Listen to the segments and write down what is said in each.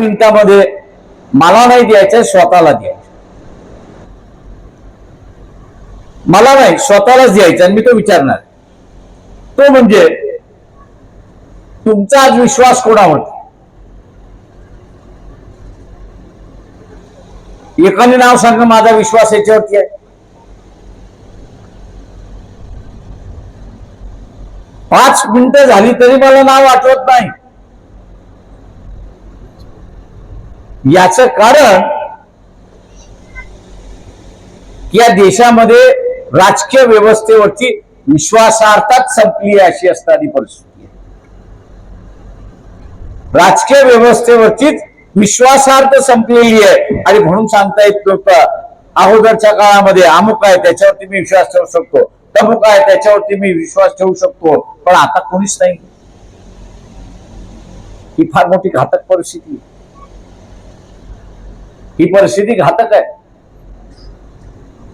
मिनिटामध्ये मला नाही द्यायचं स्वतःला द्यायचं. मला नाही स्वतःलाच द्यायचं आणि मी तो विचारणार. तो म्हणजे तुमचा आज विश्वास कोणावर? एकाने नाव सांग माझा विश्वास याच्यावरती आहे. पाच मिनिटं झाली तरी मला नाव आठवत नाही. याच कारण या देशामध्ये राजकीय व्यवस्थेवरची विश्वासार्थात संपली आहे अशी असणारी परिस्थिती आहे. राजकीय व्यवस्थेवरचीच विश्वासार्थ संपलेली आहे. आणि म्हणून सांगता येत नव्हतं अगोदरच्या काळामध्ये अमुक आहे त्याच्यावरती मी विश्वास ठेवू शकतो. तमुक आहे त्याच्यावरती मी विश्वास ठेवू शकतो. पण आता कोणीच नाही. ही फार मोठी घातक परिस्थिती आहे. ही परिस्थिती घातक आहे.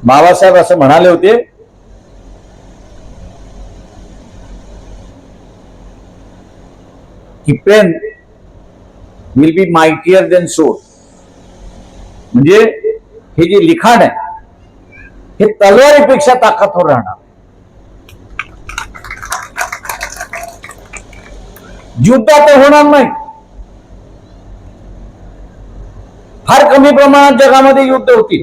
बाबासाहेब असं म्हणाले होते की pen will be mightier than sword म्हणजे हे जे लिखाण आहे हे तलवारीपेक्षा ताकदवर राहणार. युद्ध तर होणार नाही. फार कमी प्रमाणात जगामध्ये युद्ध होतील.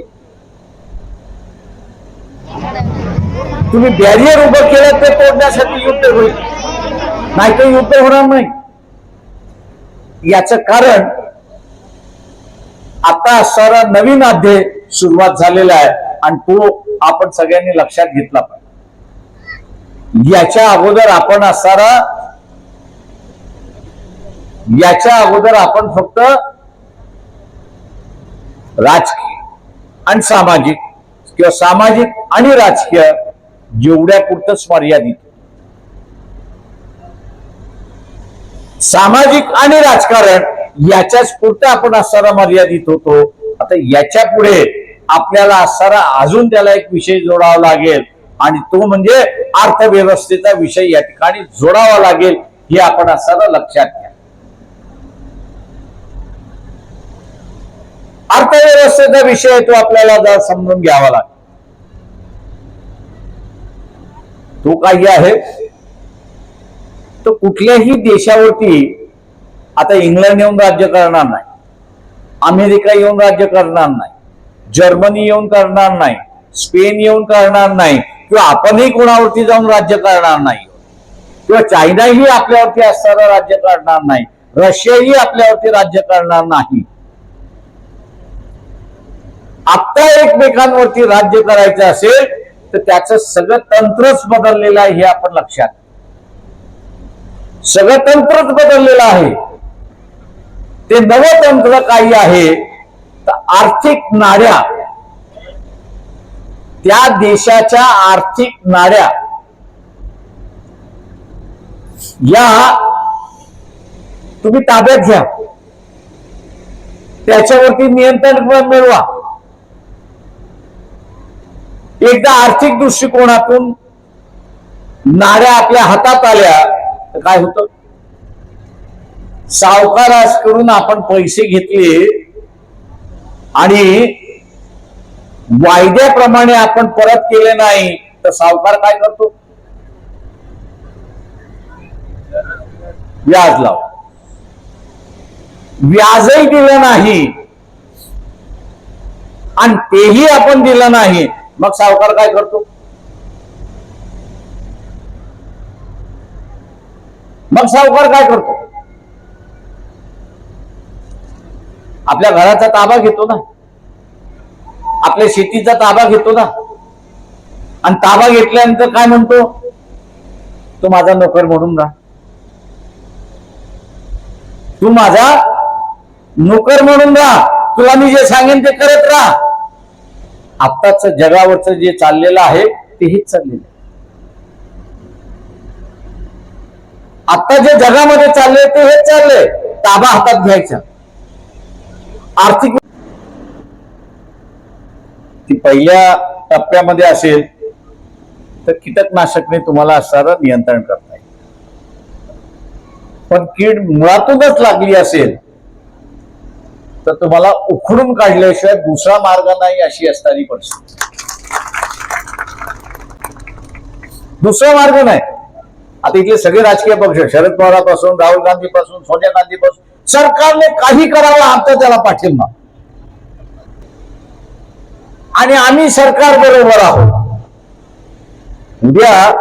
तुम्ही बॅरियर उभं केलं ते तोडण्यासाठी युद्ध होईल. नाही तर युद्ध होणार नाही. याच कारण आता असणारा नवीन अध्याय सुरुवात झालेला आहे आणि तो आपण सगळ्यांनी लक्षात घेतला पाहिजे. याच्या अगोदर आपण असणारा याच्या अगोदर आपण फक्त राजकीय आणि सामाजिक किंवा सामाजिक आणि राजकीय जेवढ्या पुरतच मर्यादित. सामाजिक आणि राजकारण याच्याच पुरतं आपण असणारा मर्यादित होतो. आता याच्यापुढे आपल्याला असणारा अजून त्याला एक विषय जोडावा लागेल आणि तो म्हणजे अर्थव्यवस्थेचा विषय या ठिकाणी जोडावा लागेल हे आपण असणारा लक्षात घ्या. अर्थव्यवस्थेचा विषय तो आपल्याला समजून घ्यावा लागतो तो काही आहे. तो कुठल्याही देशावरती आता इंग्लंड येऊन राज्य करणार नाही अमेरिका येऊन राज्य करणार नाही जर्मनी येऊन करणार नाही स्पेन येऊन करणार नाही किंवा आपणही कोणावरती जाऊन राज्य करणार नाही. किंवा चायनाही आपल्यावरती असणारं राज्य करणार नाही रशियाही आपल्यावरती राज्य करणार नाही. आता एकमेकांवरती राज्य करायचं असेल तर त्याचं सगळं तंत्रच बदललेलं आहे हे आपण लक्षात सगळं तंत्रच बदललेलं आहे. ते नवं तंत्र काही आहे तर आर्थिक नाड्या त्या देशाच्या आर्थिक नाड्या या तुम्ही ताब्यात घ्या. त्याच्यावरती नियंत्रण मिळवा. एकदा आर्थिक दृष्टिकोनातून नाड्या आपल्या हातात आल्या तर काय होतं? सावकाराकडून आपण पैसे घेतले आणि वायद्याप्रमाणे आपण परत केले नाही तर सावकार काय करतो? व्याज लाव. व्याजही दिलं नाही. आणि तेही आपण दिलं नाही. मग सावकार काय करतो? मग सावकार काय करतो? आपल्या घराचा ताबा घेतो ना. आपल्या शेतीचा ताबा घेतो ना. आणि ताबा घेतल्यानंतर काय म्हणतो? तू माझा नोकर म्हणून राहा. तू माझा नोकर म्हणून राहा. तुला मी जे सांगेन ते करत राहा. आत्ताच जगावरचं जे चाललेलं आहे ते हेच चाललेलं आता जे जगामध्ये चाललंय ते हेच चाललंय. ताबा हातात घ्यायचा. आर्थिक ती पहिल्या टप्प्यामध्ये असेल तर कीटकनाशकने तुम्हाला असणारं नियंत्रण करता येईल. पण कीड मुळातूनच लागली असेल तर तुम्हाला उखडून काढल्याशिवाय दुसरा मार्ग नाही अशी असणारी परिस्थिती. दुसरा मार्ग नाही. आता इथले सगळे राजकीय पक्ष शरद पवारापासून राहुल गांधीपासून सोनिया गांधीपासून सरकारने काही करावं आमचा त्याला पाठिंबा. आणि आम्ही सरकार बरोबर आहोत. उद्या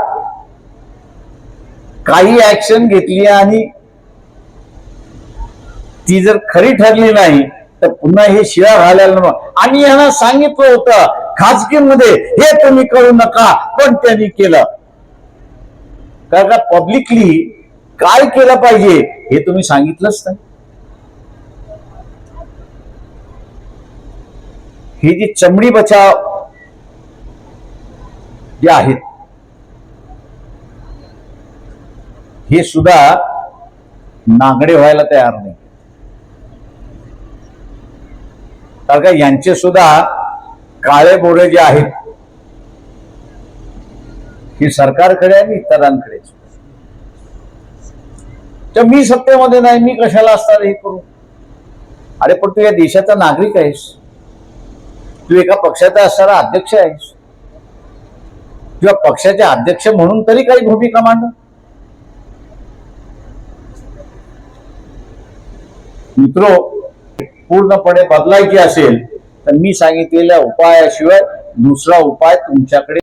काही ऍक्शन घेतली आणि ती जर खरी ठरली नाही तर पुन्हा हे शिळा घालायला नको आणि यांना सांगितलं होतं खाजगीमध्ये हे तुम्ही करू नका पण त्यांनी केलं. कारण का पब्लिकली काय केलं पाहिजे हे तुम्ही सांगितलंच नाही. हे जी चमडी बचाव जे आहेत हे सुद्धा नांगडे व्हायला तयार नाही. कारण का यांचे सुद्धा काळे बोरे जे आहेत हे सरकारकडे आणि इतरांकडे. तर मी सत्तेमध्ये नाही मी कशाला असणार हे करू? अरे पण तू या देशाचा नागरिक आहेस. तू एका पक्षाचा असणारा अध्यक्ष आहेस. किंवा पक्षाचे अध्यक्ष म्हणून तरी काही भूमिका मांड मित्रो पूर्णपणे बदलायची असेल तर मी सांगितलेल्या उपायाशिवाय दुसरा उपाय तुमच्याकडे